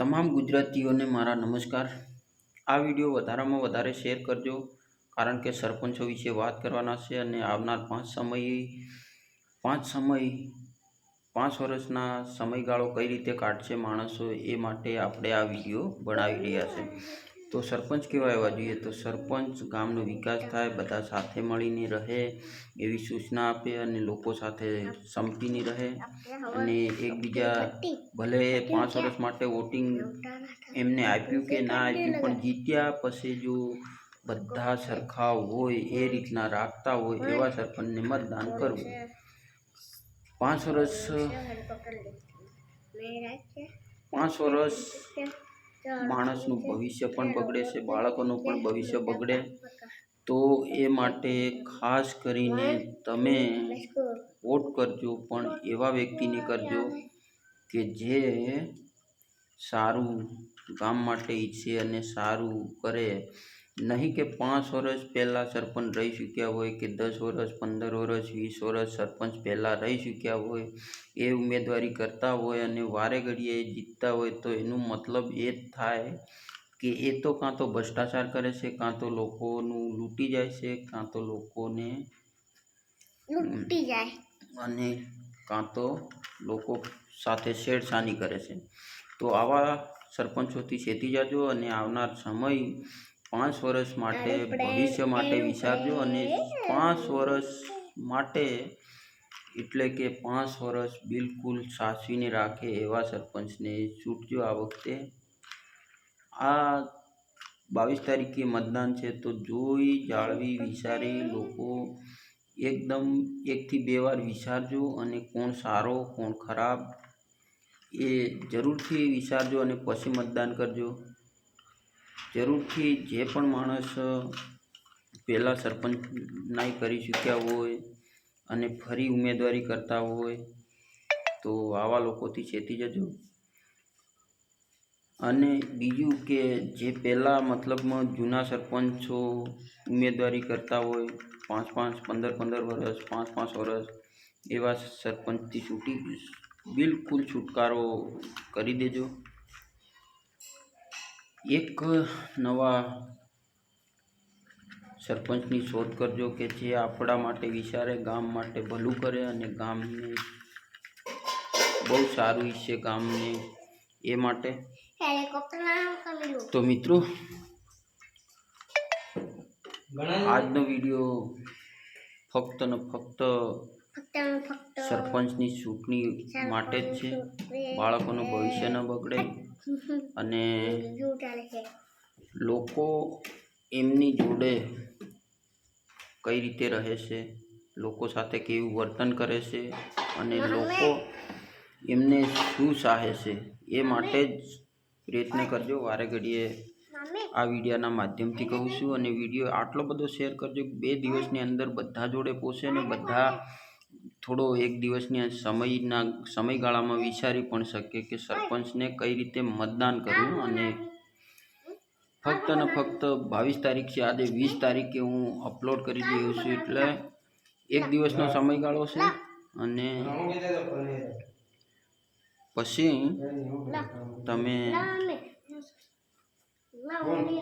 તમામ ગુજરાતીઓને મારા નમસ્કાર. આ વીડિયો વધારામાં વધારે શેર કરજો, કારણ કે સરપંચો વિશે વાત કરવાના છે અને આવનાર પાંચ સમય પાંચ સમય, પાંચ વર્ષના સમયગાળો કઈ રીતે કાઢશે માણસો એ માટે આપણે આ વીડિયો બનાવી રહ્યા છે. તો સરપંચ કેવા એવા જોઈએ તો સરપંચ ગામનો વિકાસ થાય બધા સાથે મળીને રહે એવી સૂચના આપે અને લોકો સાથે સંપીને રહે અને એકબીજા ભલે પાંચ વર્ષ માટે વોટિંગ એમને આપ્યું કે ના આપ્યું પણ જીત્યા પછી જો બધા સરખા હોય એ રીતના રાખતા હોય એવા સરપંચને મતદાન કરવું. પાંચ વર્ષ પાંચ વર્ષ માણસનું ભવિષ્ય પણ બગડે છે બાળકોનું પણ ભવિષ્ય બગડે. તો એ માટે ખાસ કરીને તમે વોટ કરજો પણ એવા વ્યક્તિને કરજો કે જે સારું ગામ માટે ઈચ્છે અને સારું કરે. નહીં કે પાંચ વર્ષ પહેલાં સરપંચ રહી ચૂક્યા હોય કે દસ વર્ષ પંદર વર્ષ વીસ વર્ષ સરપંચ પહેલાં રહી ચૂક્યા હોય એ ઉમેદવારી કરતા હોય અને વારે ઘડીએ એ જીતતા હોય તો એનું મતલબ એ જ થાય કે એ તો કાં તો ભ્રષ્ટાચાર કરે છે કાં તો લોકોનું લૂંટી જાય છે કાં તો લોકોને લૂંટી જાય. અને કાં તો લોકો સાથે છેડછાની કરે છે. તો આવા સરપંચોથી છેતી જાજો અને આવનાર સમય પાંચ વર્ષ માટે ભવિષ્ય માટે વિચારજો અને પાંચ વર્ષ માટે એટલે કે પાંચ વર્ષ બિલકુલ સાચવીને રાખે એવા સરપંચને ચૂંટજો આ વખતે. આ બાવીસ તારીખે મતદાન છે તો જોઈ જાળવી વિચારી લોકો એકદમ એકથી બે વાર વિચારજો અને કોણ સારો કોણ ખરાબ એ જરૂરથી વિચારજો અને પછી મતદાન કરજો. જરૂરથી જે પણ માણસ પહેલાં સરપંચ નાય કરી ચૂક્યા હોય અને ફરી ઉમેદવારી કરતા હોય, તો આવા લોકોથી ચેતી જજો. અને બીજું કે જે પહેલાં મતલબમાં જૂના સરપંચો ઉમેદવારી કરતા હોય, પાંચ પાંચ, પંદર પંદર વર્ષ, પાંચ પાંચ વર્ષ, એવા સરપંચથી છૂટી, બિલકુલ છુટકારો કરી દેજો. એક નવા સરપંચની શોધ કરજો કે જે આપણા માટે વિચારે ગામ માટે ભલું કરે અને ગામને બહુ સારું છે ગામને એ માટે. તો મિત્રો આજનો વીડિયો ફક્ત ને ફક્ત સરપંચની ચૂંટણી માટે જ છે. બાળકોનું ભવિષ્ય ન બગડે. અને લોકો એમની જોડે કઈ રીતે રહે છે લોકો સાથે કેવું વર્તન કરે છે અને લોકો એમને શું ચાહે છે એ માટે જ પ્રયત્ન કરજો. વારે ઘડીએ આ વિડીયોના માધ્યમથી કહું છું અને વીડિયો આટલો બધો શેર કરજો બે દિવસની અંદર બધા જોડે પહોંચે અને બધા થોડો એક દિવસની સમયના સમયગાળામાં વિચારી પણ શકે કે સરપંચને કઈ રીતે મતદાન કરવું અને ફક્ત ને ફક્ત બાવીસ તારીખ છે, આજે વીસ તારીખે હું અપલોડ કરી દઉં છું એટલે એક દિવસનો સમયગાળો છે અને પછી તમે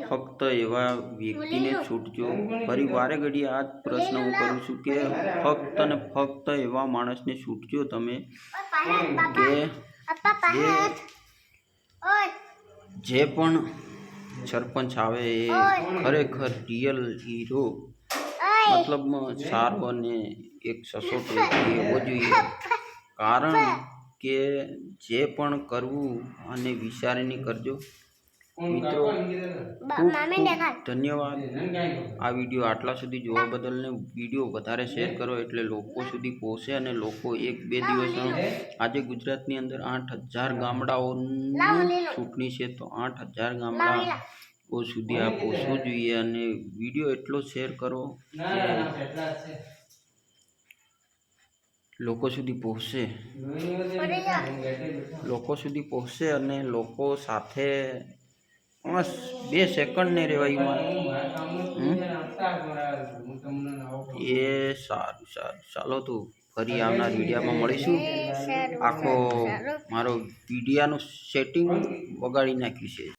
ફક્ત એવા વ્યક્તિને છૂટજો. ફરી વારે ઘડી આ પ્રશ્ન હું કરું છું કે ફક્ત ને ફક્ત એવા માણસને છૂટજો તમે કે જે પણ સરપંચ આવે એ ખરેખર રિયલ હીરો. મતલબ મતલબમાં સારો અને એક સચોટ વ્યક્તિ એવો જોઈએ. કારણ કે જે પણ કરવું અને વિચારીને કરજો. મિત્રો ધન્યવાદ. આ વીડિયો આટલા સુધી જોવા બદલ ને વીડિયો વધારે શેર કરો એટલે લોકો સુધી પહોંચે અને લોકો એક બે દિવસમાં આજે ગુજરાતની અંદર આઠ હજાર ગામડાઓની ચૂંટણી છે તો આઠ હજાર ગામડાઓ સુધી આ પહોંચવું જોઈએ અને વીડિયો એટલો શેર કરો લોકો સુધી પહોંચશે. લોકો સુધી પહોંચે અને લોકો સાથે બસ બે સેકન્ડ નહીં રહેવાય એમાં એ સારું સારું. ચાલો તું ફરી આવનાર વિડીયામાં મળીશું. આખો મારો વિડીયાનું સેટિંગ વગાડી નાખ્યું છે.